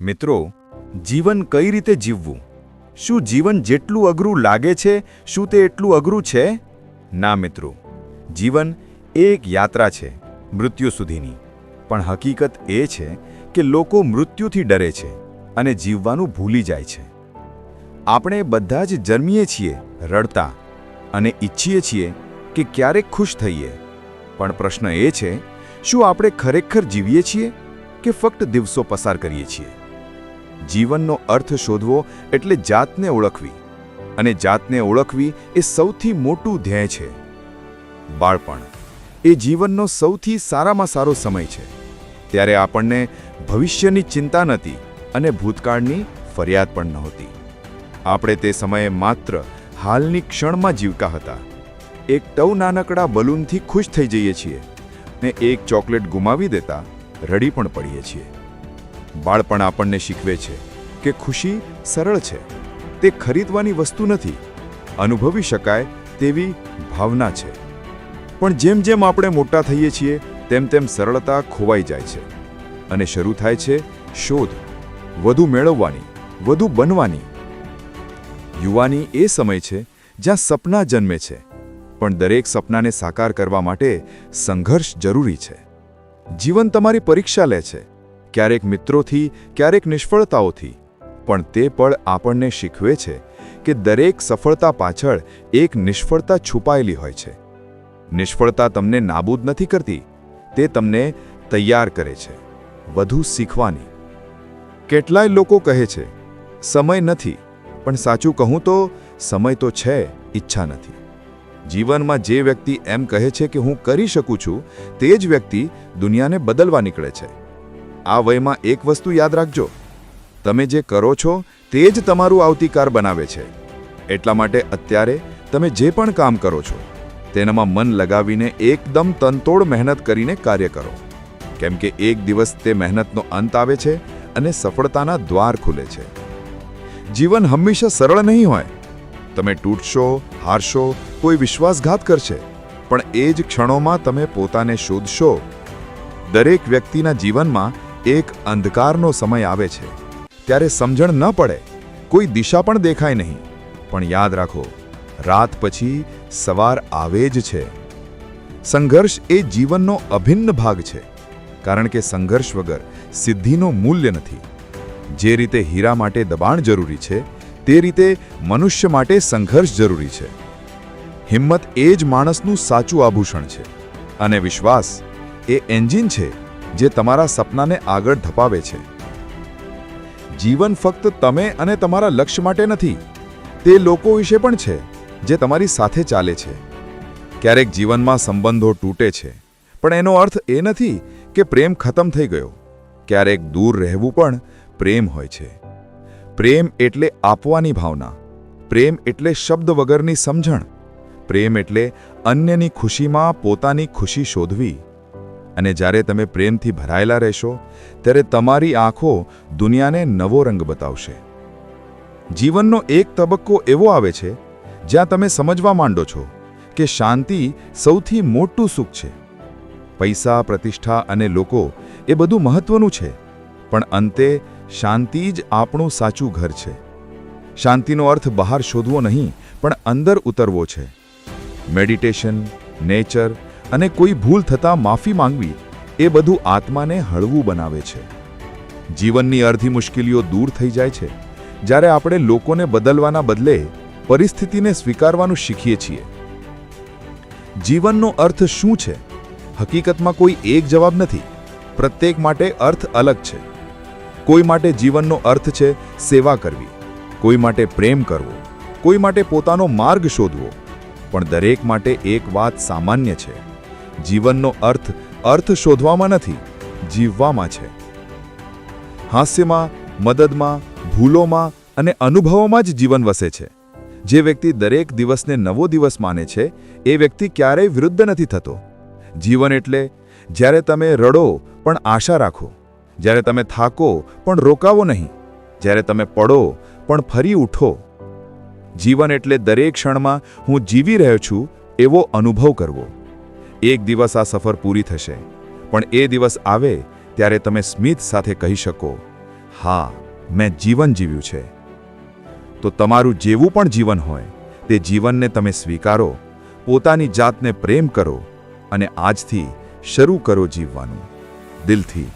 મિત્રો, જીવન કઈ રીતે જીવવું? શું જીવન જેટલું અઘરું લાગે છે, શું તે એટલું અઘરું છે? ના મિત્રો, જીવન એક યાત્રા છે, મૃત્યુ સુધીની. પણ હકીકત એ છે કે લોકો મૃત્યુથી ડરે છે અને જીવવાનું ભૂલી જાય છે. આપણે બધા જ જન્મીએ છીએ, રડતા, અને ઈચ્છીએ છીએ કે ક્યારેક ખુશ થઈએ. પણ પ્રશ્ન એ છે, શું આપણે ખરેખર જીવીએ છીએ કે ફક્ત દિવસો પસાર કરીએ છીએ? જીવનનો અર્થ શોધવો એટલે જાતને ઓળખવી. અને જાતને ઓળખવી એ સૌથી મોટું ધ્યેય છે. બાળપણ એ જીવનનો સૌથી સારામાં સારો સમય છે. ત્યારે આપણને ભવિષ્યની ચિંતા નહોતી અને ભૂતકાળની ફરિયાદ પણ નહોતી. આપણે તે સમયે માત્ર હાલની ક્ષણમાં જીવતા હતા. એક ટવ નાનકડા બલૂનથી ખુશ થઈ જઈએ છીએ ને એક ચોકલેટ ગુમાવી દેતા રડી પણ પડીએ છીએ. બાળપણ આપણને શીખવે છે કે ખુશી સરળ છે. તે ખરીદવાની વસ્તુ નથી. અનુભવી શકાય તેવી ભાવના છે. પણ જેમ જેમ આપણે મોટા થઈએ છીએ, તેમ તેમ સરળતા ખોવાઈ જાય છે. અને શરૂ થાય છે શોધ. વધુ મેળવવાની, વધુ બનવાની. યુવાની એ સમય છે જ્યાં સપના જન્મે છે. પણ દરેક સપનાને સાકાર કરવા માટે સંઘર્ષ જરૂરી છે. જીવન તમારી પરીક્ષા લે છે. ક્યારેક મિત્રોથી, ક્યારેક નિષ્ફળતાઓથી. પણ તે પળ આપણને શીખવે છે કે દરેક સફળતા પાછળ એક નિષ્ફળતા છુપાયેલી હોય છે. નિષ્ફળતા તમને નાબૂદ નથી કરતી, તે તમને તૈયાર કરે છે, વધુ શીખવાની. કેટલાય લોકો કહે છે, સમય નથી, પણ સાચું કહું તો, સમય તો છે, ઈચ્છા નથી. જીવનમાં જે વ્યક્તિ એમ કહે છે કે હું કરી શકું છું તે જ વ્યક્તિ દુનિયાને બદલવા નીકળે છે. આ વયમાં એક વસ્તુ યાદ રાખજો. તમે જે કરો છો, તે જ તમારું આવતીકાર બનાવે છે. એટલા માટે અત્યારે તમે જે પણ કામ કરો છો, તેનામાં મન લગાવીને એકદમ તનતોડ મહેનત કરીને કાર્ય કરો. કેમ કે એક દિવસ તે મહેનતનો અંત આવે છે અને સફળતાના દ્વાર ખુલે છે. જીવન હંમેશા સરળ નહીં હોય. તમે તૂટશો, હારશો, કોઈ વિશ્વાસઘાત કરશે, પણ એ જ ક્ષણોમાં તમે પોતાને શોધશો. દરેક વ્યક્તિના જીવનમાં એક અંધકારનો સમય આવે છે. ત્યારે સમજણ ન પડે, કોઈ દિશા પણ દેખાય નહીં. પણ યાદ રાખો, રાત પછી સવાર આવે જ છે. સંઘર્ષ એ જીવનનો અભિન્ન ભાગ છે, કારણ કે સંઘર્ષ વગર સિદ્ધિનો મૂલ્ય નથી. જે રીતે હીરા માટે દબાણ જરૂરી છે, તે રીતે મનુષ્ય માટે સંઘર્ષ જરૂરી છે. હિંમત એ જ માણસનું સાચું આભૂષણ છે, અને વિશ્વાસ એ એન્જિન છે જે તમારા સપનાને આગળ ધપાવે છે. જીવન ફક્ત તમે અને તમારા લક્ષ્ય માટે નથી, તે લોકો વિશે પણ છે, જે તમારી સાથે ચાલે છે. ક્યારેક જીવનમાં સંબંધો તૂટે છે, પણ એનો અર્થ એ નથી કે પ્રેમ ખતમ થઈ ગયો. ક્યારેક દૂર રહેવું પણ પ્રેમ હોય છે. પ્રેમ એટલે આપવાની ભાવના, પ્રેમ એટલે શબ્દ વગરની સમજણ, પ્રેમ એટલે અન્યની ખુશીમાં પોતાની ખુશી શોધવી અને જ્યારે તમે પ્રેમથી ભરાયેલા રહેશો, ત્યારે તમારી આંખો દુનિયાને નવો રંગ બતાવશે. જીવનનો એક તબક્કો એવો આવે છે, જ્યાં તમે સમજવા માંડો છો કે શાંતિ સૌથી મોટું સુખ છે. પૈસા, પ્રતિષ્ઠા અને લોકો એ બધું મહત્વનું છે, પણ અંતે શાંતિ જ આપણું સાચું ઘર છે. શાંતિનો અર્થ બહાર શોધવો નહીં, પણ અંદર ઉતરવો છે. મેડિટેશન, નેચર અને કોઈ ભૂલ થતાં માફી માંગવી એ બધું આત્માને હળવું બનાવે છે. જીવનની અર્ધી મુશ્કેલીઓ દૂર થઈ જાય છે. જ્યારે આપણે લોકોને બદલવાના બદલે પરિસ્થિતિને સ્વીકારવાનું શીખીએ છીએ. જીવનનો અર્થ શું છે? હકીકતમાં કોઈ એક જવાબ નથી. પ્રત્યેક માટે અર્થ અલગ છે. કોઈ માટે જીવનનો અર્થ છે સેવા કરવી. કોઈ માટે પ્રેમ કરવો. કોઈ માટે પોતાનો માર્ગ શોધવો. પણ દરેક માટે એક વાત સામાન્ય છે. જીવનનો અર્થ અર્થ શોધવામાં નથી, જીવવામાં છે. હાસ્યમાં, મદદમાં, ભૂલોમાં અને અનુભવોમાં જ જીવન વસે છે. જે વ્યક્તિ દરેક દિવસને નવો દિવસ માને છે, એ વ્યક્તિ ક્યારેય વિરુદ્ધ નથી થતો. જીવન એટલે જ્યારે તમે રડો પણ આશા રાખો, જ્યારે તમે થાકો પણ રોકાવો નહીં, જ્યારે તમે પડો પણ ફરી ઉઠો. જીવન એટલે દરેક ક્ષણમાં હું જીવી રહ્યો છું એવો અનુભવ કરવો. એક દિવસ આ સફર પૂરી થશે. પણ એ દિવસ આવે ત્યારે તમે સ્મિત સાથે કહી શકો, હા, મેં જીવન જીવ્યું છે. તો તમારું જેવું પણ જીવન હોય, તે જીવનને તમે સ્વીકારો, પોતાની જાતને પ્રેમ કરો અને આજથી શરૂ કરો જીવવાનું. દિલથી.